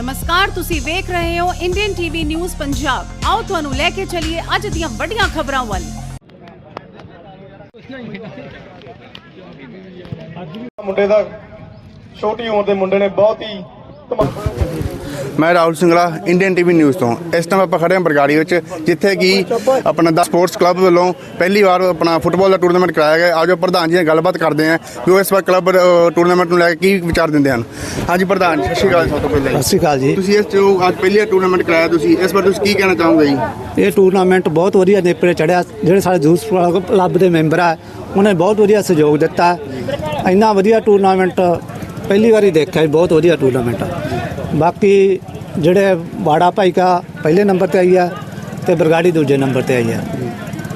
ਨਮਸਕਾਰ, ਤੁਸੀਂ ਵੇਖ ਰਹੇ ਹੋ ਇੰਡੀਅਨ ਟੀਵੀ ਨਿਊਜ਼ ਪੰਜਾਬ ਆਓ ਤੁਹਾਨੂੰ ਲੈ ਕੇ ਚੱਲੀਏ ਅੱਜ ਦੀਆਂ ਵੱਡੀਆਂ ਖਬਰਾਂ ਵੱਲ। ਮੁੰਡੇ ਦਾ ਛੋਟੀ ਉਮਰ ਦੇ ਮੁੰਡੇ ਨੇ ਬਹੁਤ ਹੀ ਧਮਾ- ਮੈਂ Rahul Singla Indian TV news ਤੋਂ। ਇਸ ਟਾਈਮ ਆਪਾਂ ਖੜੇ ਹਾਂ ਬਰਗਾੜੀ ਵਿੱਚ ਜਿੱਥੇ ਕਿ ਆਪਣਾ ਦਾ ਸਪੋਰਟਸ ਕਲੱਬ ਵੱਲੋਂ ਪਹਿਲੀ ਵਾਰ ਆਪਣਾ ਫੁੱਟਬਾਲ ਦਾ ਟੂਰਨਾਮੈਂਟ ਕਰਾਇਆ ਗਿਆ। ਆਜੋ ਪ੍ਰਧਾਨ ਜੀ ਨਾਲ ਗੱਲਬਾਤ ਕਰਦੇ ਹਾਂ ਕਿ ਉਹ ਇਸ ਵਾਰ ਕਲੱਬ ਟੂਰਨਾਮੈਂਟ ਨੂੰ ਲੈ ਕੇ ਕੀ ਵਿਚਾਰ ਦਿੰਦੇ ਹਨ। ਹਾਂਜੀ ਪ੍ਰਧਾਨ ਸਤਿ ਸ਼੍ਰੀ ਅਕਾਲ ਸਭ ਤੋਂ ਪਹਿਲਾਂ ਸਤਿ ਸ਼੍ਰੀ ਅਕਾਲ ਜੀ। ਤੁਸੀਂ ਇਸ ਜੋ ਅੱਜ ਪਹਿਲੀ ਟੂਰਨਾਮੈਂਟ ਕਰਾਇਆ ਤੁਸੀਂ ਇਸ ਵਾਰ ਤੁਸੀਂ ਕੀ ਕਹਿਣਾ ਚਾਹੋਗੇ ਜੀ? ਇਹ ਟੂਰਨਾਮੈਂਟ ਬਹੁਤ ਵਧੀਆ ਨੇਪਰੇ ਚੜਿਆ। ਜਿਹੜੇ ਸਾਡੇ ਜੂਸ ਕਲੱਬ ਦੇ ਮੈਂਬਰ ਆ ਉਹਨੇ ਬਹੁਤ ਵਧੀਆ ਸਹਿਯੋਗ ਦਿੱਤਾ। ਇੰਨਾ ਵਧੀਆ ਟੂਰਨਾਮੈਂਟ ਪਹਿਲੀ ਵਾਰੀ ਦੇਖਿਆ ਬਹੁਤ ਵਧੀਆ ਟੂਰਨਾਮੈਂਟ ਬਾਕੀ ਜਿਹੜੇ ਬਾੜਾ ਭਾਈ ਕਾ ਪਹਿਲੇ ਨੰਬਰ ਤੇ ਆਈ ਆ ਤੇ ਬਰਗਾੜੀ ਦੂਜੇ ਨੰਬਰ ਤੇ ਆਈ ਆ।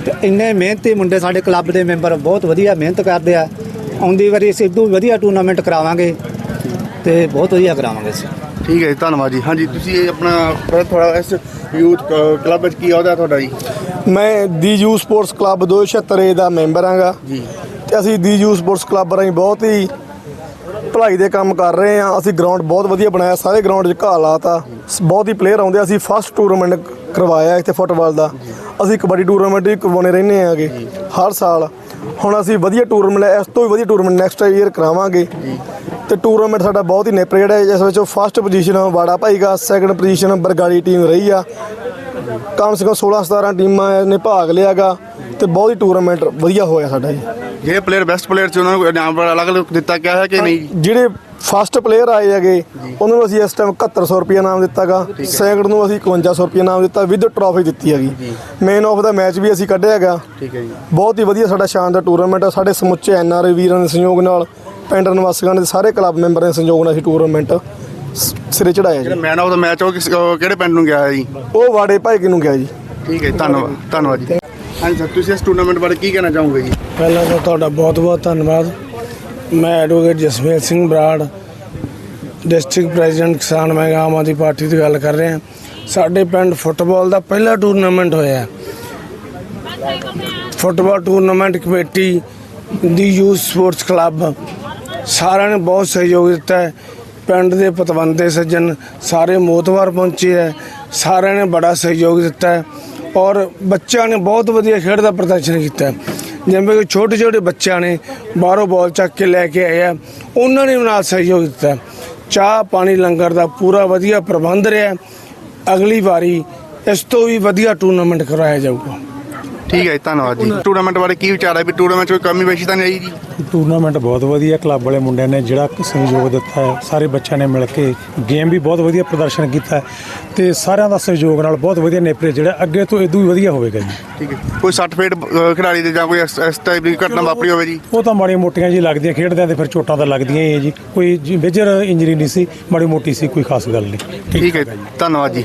ਤੇ ਇੰਨੇ ਮਿਹਨਤੀ ਮੁੰਡੇ ਸਾਡੇ ਕਲੱਬ ਦੇ ਮੈਂਬਰ ਬਹੁਤ ਵਧੀਆ ਮਿਹਨਤ ਕਰਦੇ ਆ। ਆਉਂਦੀ ਵਾਰੀ ਅਸੀਂ ਇਦੋਂ ਵਧੀਆ ਟੂਰਨਾਮੈਂਟ ਕਰਾਵਾਂਗੇ ਤੇ ਬਹੁਤ ਵਧੀਆ ਕਰਾਵਾਂਗੇ ਅਸੀਂ। ਠੀਕ ਹੈ ਜੀ ਧੰਨਵਾਦ ਜੀ। ਹਾਂਜੀ ਤੁਸੀਂ ਇਹ ਆਪਣਾ ਥੋੜਾ ਇਸ ਯੂਥ ਕਲੱਬ ਵਿੱਚ ਕੀ ਅਹੁਦਾ ਤੁਹਾਡਾ ਜੀ? ਮੈਂ ਦੀ ਯੂ ਸਪੋਰਟਸ ਕਲੱਬ 276 ਦਾ ਮੈਂਬਰ ਹਾਂਗਾ। ਜੀ। ਤੇ ਅਸੀਂ ਦੀ ਯੂ ਸਪੋਰਟਸ ਕਲੱਬ ਰਾਹੀਂ ਬਹੁਤ ਹੀ ਭਲਾਈ ਦੇ ਕੰਮ ਕਰ ਰਹੇ ਹਾਂ। ਅਸੀਂ ਗਰਾਊਂਡ ਬਹੁਤ ਵਧੀਆ ਬਣਾਇਆ ਸਾਰੇ ਗਰਾਊਂਡ 'ਚ ਘਾਹ ਲਾਤਾ। ਬਹੁਤ ਹੀ ਪਲੇਅਰ ਆਉਂਦੇ ਅਸੀਂ ਫਸਟ ਟੂਰਨਾਮੈਂਟ ਕਰਵਾਇਆ ਇੱਥੇ ਫੁੱਟਬਾਲ ਦਾ। ਅਸੀਂ ਕਬੱਡੀ ਟੂਰਨਾਮੈਂਟ ਵੀ ਕਰਵਾਉਣੇ ਰਹਿੰਦੇ ਆਗੇ ਹਰ ਸਾਲ। ਹੁਣ ਅਸੀਂ ਵਧੀਆ ਟੂਰਨਾਮੈਂਟ ਇਸ ਤੋਂ ਵੀ ਵਧੀਆ ਟੂਰਨਾਮੈਂਟ ਨੈਕਸਟ ਈਅਰ ਕਰਾਵਾਂਗੇ। ਤੇ ਟੂਰਨਾਮੈਂਟ ਸਾਡਾ ਬਹੁਤ ਹੀ ਨੇਪਰੇ ਜਿਹੜਾ ਹੈ, ਜਿਸ ਵਿੱਚ ਫਸਟ ਪੋਜੀਸ਼ਨ ਵਾੜਾ ਭਾਈ ਦਾ ਸੈਕੰਡ ਪੋਜੀਸ਼ਨ ਬਰਗਾੜੀ ਟੀਮ ਰਹੀ ਆ। ਕਮ ਸੇ ਕਮ 16 17 ਟੀਮਾਂ ਨੇ ਭਾਗ ਲਿਆਗਾ ਤੇ ਬਹੁਤ ਹੀ ਟੂਰਨਾਮੈਂਟ ਵਧੀਆ ਹੋਇਆ ਸਾਡਾ ਜੀ ਜਿਹੜੇ ਪਲੇਅਰ ਬੈਸਟ ਪਲੇਅਰ ਸੀ ਉਹਨਾਂ ਨੂੰ ਇਨਾਮ ਅਲੱਗ-ਅਲੱਗ ਦਿੱਤਾ ਗਿਆ ਹੈ ਕਿ ਨਹੀਂ? ਜਿਹੜੇ ਫਸਟ ਪਲੇਅਰ ਆਏ ਹੈਗੇ ਉਹਨਾਂ ਨੂੰ ਅਸੀਂ ਇਸ ਟਾਈਮ 7100 ਰੁਪਏ ਨਾਮ ਦਿੱਤਾਗਾ। ਸੈਕੰਡ ਨੂੰ ਅਸੀਂ 5100 ਰੁਪਏ ਨਾਮ ਦਿੱਤਾ ਵਿਦ ਟਰਾਫੀ ਦਿੱਤੀ ਹੈਗੀ। ਮੇਨ ਆਫ ਦਾ ਮੈਚ ਵੀ ਅਸੀਂ ਕੱਢਿਆ ਹੈਗਾ। ਠੀਕ ਹੈ ਜੀ। ਬਹੁਤ ਹੀ ਵਧੀਆ ਸਾਡਾ ਸ਼ਾਨਦਾਰ ਟੂਰਨਾਮੈਂਟ ਆ ਸਾਡੇ ਸਮੁੱਚੇ ਐਨਆਰਆਈ ਵੀਰਾਂ ਦੇ ਸਹਿਯੋਗ ਨਾਲ ਪਿੰਡ ਨਿਵਾਸੀਆਂ ਦੇ ਸਾਰੇ ਕਲੱਬ ਮੈਂਬਰਾਂ ਦੇ ਸਹਿਯੋਗ ਨਾਲ ਅਸੀਂ ਟੂਰਨਾਮੈਂਟ ਸਿਰੇ ਚੜਾਇਆ ਜੀ। ਮੈਨ ਆਫ ਦਾ ਮੈਚ ਉਹ ਕਿਹੜੇ ਪਿੰਡ ਨੂੰ ਗਿਆ ਹੈ ਜੀ? ਉਹ ਵਾੜੇ ਭਾਈ ਕਿਨੂੰ ਗਿਆ ਜੀ? ਠੀਕ ਹੈ ਧੰਨਵਾਦ ਧੰਨਵਾਦ ਜੀ। ਹਾਂਜੀ ਸਰ, ਤੁਸੀਂ ਇਸ ਟੂਰਨਾਮੈਂਟ ਬਾਰੇ ਕੀ ਕਹਿਣਾ ਚਾਹੋਗੇ ਜੀ? ਪਹਿਲਾਂ ਤਾਂ ਤੁਹਾਡਾ ਬਹੁਤ-ਬਹੁਤ ਧੰਨਵਾਦ। ਮੈਂ advocate Jasmel Singh Brar district president ਕਿਸਾਨ ਮੈਂ ਆਮ ਆਦਮੀ ਪਾਰਟੀ ਦੀ ਗੱਲ ਕਰ ਰਹੇ। ਹਾਂ ਸਾਡੇ ਪਿੰਡ ਫੁੱਟਬਾਲ ਦਾ ਪਹਿਲਾ ਟੂਰਨਾਮੈਂਟ ਹੋਇਆ। ਹੈ। ਫੁੱਟਬਾਲ ਟੂਰਨਾਮੈਂਟ ਕਮੇਟੀ ਦੀ ਯੂਥ ਸਪੋਰਟਸ ਕਲੱਬ ਸਾਰਿਆਂ ਨੇ ਬਹੁਤ ਸਹਿਯੋਗ ਦਿੱਤਾ ਹੈ। ਪਿੰਡ ਦੇ ਪਤਵੰਤੇ ਸੱਜਣ ਸਾਰੇ ਮੋਤਵਾਰ ਪਹੁੰਚੇ ਹੈ। ਸਾਰਿਆਂ ਨੇ ਬੜਾ ਸਹਿਯੋਗ ਦਿੱਤਾ ਹੈ। ਔਰ ਬੱਚਿਆਂ ਨੇ ਬਹੁਤ ਵਧੀਆ ਖੇਡ ਦਾ ਪ੍ਰਦਰਸ਼ਨ ਕੀਤਾ। ਜਿਵੇਂ ਕਿ ਛੋਟੇ ਛੋਟੇ ਬੱਚਿਆਂ ਨੇ ਬਾਹਰੋਂ ਬਾਲ ਚੱਕ ਕੇ ਲੈ ਕੇ ਆਏ ਆ, ਉਹਨਾਂ ਨੇ ਵੀ ਨਾਲ ਸਹਿਯੋਗ ਦਿੱਤਾ। ਚਾਹ ਪਾਣੀ ਲੰਗਰ ਦਾ ਪੂਰਾ ਵਧੀਆ ਪ੍ਰਬੰਧ ਰਿਹਾ। ਅਗਲੀ ਵਾਰੀ ਇਸ ਤੋਂ ਵੀ ਵਧੀਆ ਟੂਰਨਾਮੈਂਟ ਕਰਾਇਆ ਜਾਊਗਾ। ਠੀਕ ਹੈ ਜੀ ਧੰਨਵਾਦ ਜੀ। ਟੂਰਨਾਮੈਂਟ ਬਾਰੇ ਕੀ ਵਿਚਾਰ ਹੈ? ਵੀ ਟੂਰਨਾਮੈਂਟ 'ਚ ਕੋਈ ਕਮੀ ਪੇਸ਼ੀ ਤਾਂ ਨਹੀਂ ਆਈ ਜੀ? ਟੂਰਨਾਮੈਂਟ ਬਹੁਤ ਵਧੀਆ ਕਲੱਬ ਵਾਲੇ ਮੁੰਡਿਆਂ ਨੇ ਜਿਹੜਾ ਸਹਿਯੋਗ ਦਿੱਤਾ ਹੈ ਸਾਰੇ ਬੱਚਿਆਂ ਨੇ ਮਿਲ ਕੇ ਗੇਮ ਵੀ ਬਹੁਤ ਵਧੀਆ ਪ੍ਰਦਰਸ਼ਨ ਕੀਤਾ ਹੈ ਤੇ ਸਾਰਿਆਂ ਦਾ ਸਹਿਯੋਗ ਨਾਲ ਬਹੁਤ ਵਧੀਆ ਨੇਪਰੇ ਜਿਹੜਾ ਅੱਗੇ ਤੋਂ ਇਦੋਂ ਵੀ ਵਧੀਆ ਹੋਵੇਗਾ ਜੀ। ਠੀਕ ਹੈ। ਕੋਈ ਸਰਟੀਫਿਕੇਟ ਖਿਡਾਰੀ ਦੇ ਜਾਂ ਕੋਈ ਇਸ ਇਸ ਟਾਈਪ ਦੀ ਘਟਨਾ ਵਾਪਰੀ ਹੋਵੇ ਜੀ? ਉਹ ਤਾਂ ਮਾੜੀਆਂ ਮੋਟੀਆਂ ਜੀ ਲੱਗਦੀਆਂ ਖੇਡਦਿਆਂ ਤੇ ਫਿਰ ਚੋਟਾਂ ਤਾਂ ਲੱਗਦੀਆਂ ਹੀ ਹੈ ਜੀ। ਕੋਈ ਜੀ ਮੇਜਰ ਇੰਜਰੀ ਨਹੀਂ ਸੀ ਮਾੜੀ ਮੋਟੀ ਸੀ ਕੋਈ ਖਾਸ ਗੱਲ ਨਹੀਂ। ਠੀਕ ਹੈ ਧੰਨਵਾਦ ਜੀ।